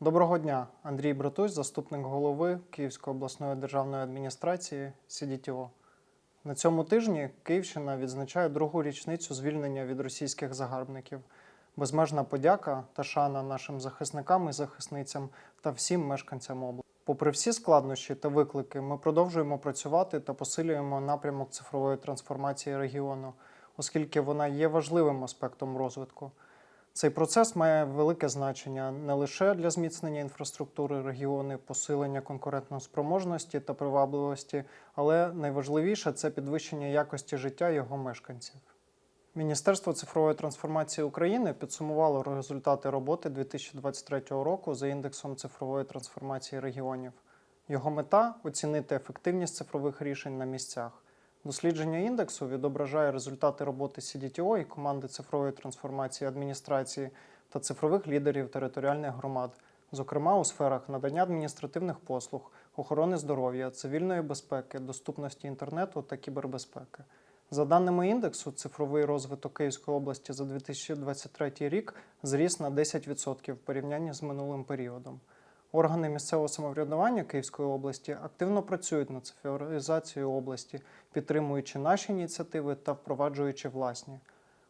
Доброго дня, Андрій Братусь, заступник голови Київської обласної державної адміністрації СІДІТО. На цьому тижні Київщина відзначає другу річницю звільнення від російських загарбників. Безмежна подяка та шана нашим захисникам і захисницям та всім мешканцям області. Попри всі складнощі та виклики, ми продовжуємо працювати та посилюємо напрямок цифрової трансформації регіону, оскільки вона є важливим аспектом розвитку. Цей процес має велике значення не лише для зміцнення інфраструктури регіону, посилення конкурентноспроможності та привабливості, але найважливіше це підвищення якості життя його мешканців. Міністерство цифрової трансформації України підсумувало результати роботи 2023 року за індексом цифрової трансформації регіонів. Його мета оцінити ефективність цифрових рішень на місцях. Дослідження індексу відображає результати роботи CDTO і команди цифрової трансформації адміністрації та цифрових лідерів територіальних громад, зокрема у сферах надання адміністративних послуг, охорони здоров'я, цивільної безпеки, доступності інтернету та кібербезпеки. За даними індексу, цифровий розвиток Київської області за 2023 рік зріс на 10% в порівнянні з минулим періодом. Органи місцевого самоврядування Київської області активно працюють над цифровізацією області, підтримуючи наші ініціативи та впроваджуючи власні.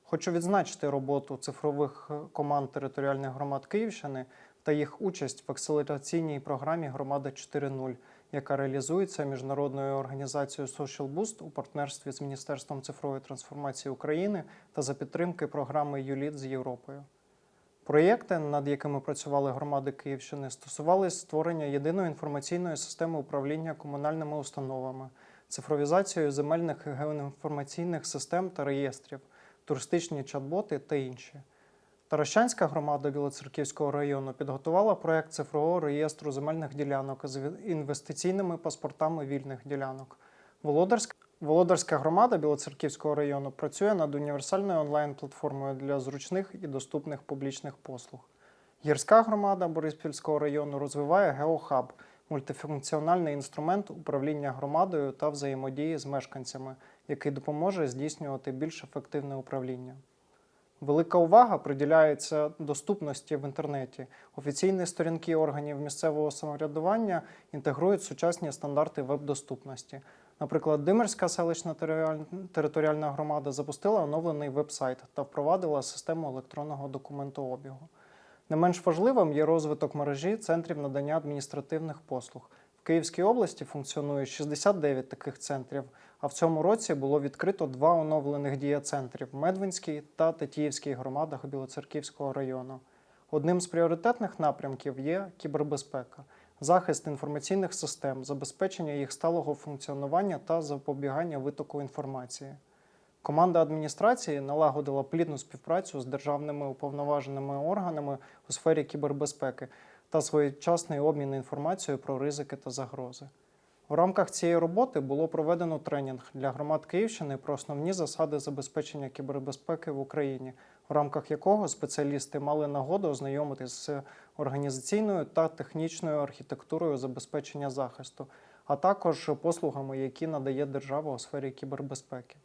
Хочу відзначити роботу цифрових е, команд територіальних громад Київщини та їх участь в акселераційній програмі Громада 4.0, яка реалізується міжнародною організацією Social Boost у партнерстві з Міністерством цифрової трансформації України та за підтримки програми ЮЛІТ з Європою. Проєкти, над якими працювали громади Київщини, стосувалися створення єдиної інформаційної системи управління комунальними установами, цифровізацією земельних геоінформаційних систем та реєстрів, туристичні чат-боти та інші. Таращанська громада Білоцерківського району підготувала проєкт цифрового реєстру земельних ділянок з інвестиційними паспортами вільних ділянок. Володарська Володарська громада Білоцерківського району працює над універсальною онлайн-платформою для зручних і доступних публічних послуг. Гірська громада Бориспільського району розвиває GeoHub – мультифункціональний інструмент управління громадою та взаємодії з мешканцями, який допоможе здійснювати більш ефективне управління. Велика увага приділяється доступності в інтернеті. Офіційні сторінки органів місцевого самоврядування інтегрують сучасні стандарти веб-доступності. Наприклад, Димирська селищна територіальна громада запустила оновлений веб-сайт та впровадила систему електронного документообігу. Не менш важливим є розвиток мережі центрів надання адміністративних послуг. В Київській області функціонує 69 таких центрів, а в цьому році було відкрито два оновлених дія-центрів Медвинській та Тетіївській громадах Білоцерківського району. Одним з пріоритетних напрямків є кібербезпека, захист інформаційних систем, забезпечення їх сталого функціонування та запобігання витоку інформації. Команда адміністрації налагодила плідну співпрацю з державними уповноваженими органами у сфері кібербезпеки та своєчасний обмін інформацією про ризики та загрози. У рамках цієї роботи було проведено тренінг для громад Київщини про основні засади забезпечення кібербезпеки в Україні, в рамках якого спеціалісти мали нагоду ознайомитись з організаційною та технічною архітектурою забезпечення захисту, а також послугами, які надає держава у сфері кібербезпеки.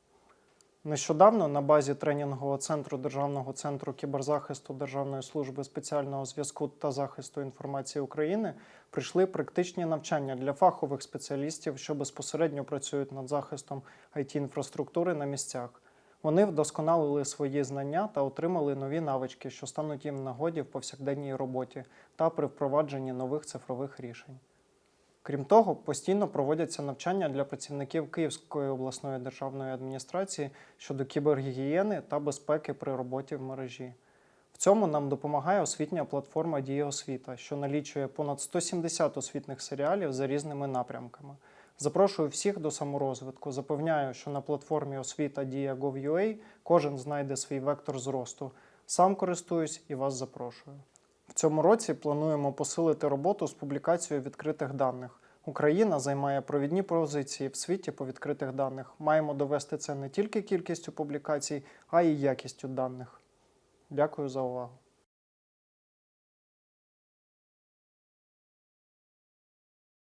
Нещодавно на базі тренінгового центру Державного центру кіберзахисту Державної служби спеціального зв'язку та захисту інформації України прийшли практичні навчання для фахових спеціалістів, що безпосередньо працюють над захистом it інфраструктури на місцях. Вони вдосконалили свої знання та отримали нові навички, що стануть їм нагоді в повсякденній роботі та при впровадженні нових цифрових рішень. Крім того, постійно проводяться навчання для працівників Київської обласної державної адміністрації щодо кібергігієни та безпеки при роботі в мережі. В цьому нам допомагає освітня платформа Дія освіта, що налічує понад 170 освітних серіалів за різними напрямками. Запрошую всіх до саморозвитку. Запевняю, що на платформі освіта Дія.gov.ua кожен знайде свій вектор зросту. Сам користуюсь і вас запрошую. В цьому році плануємо посилити роботу з публікацією відкритих даних. Україна займає провідні позиції в світі по відкритих даних. Маємо довести це не тільки кількістю публікацій, а й якістю даних. Дякую за увагу.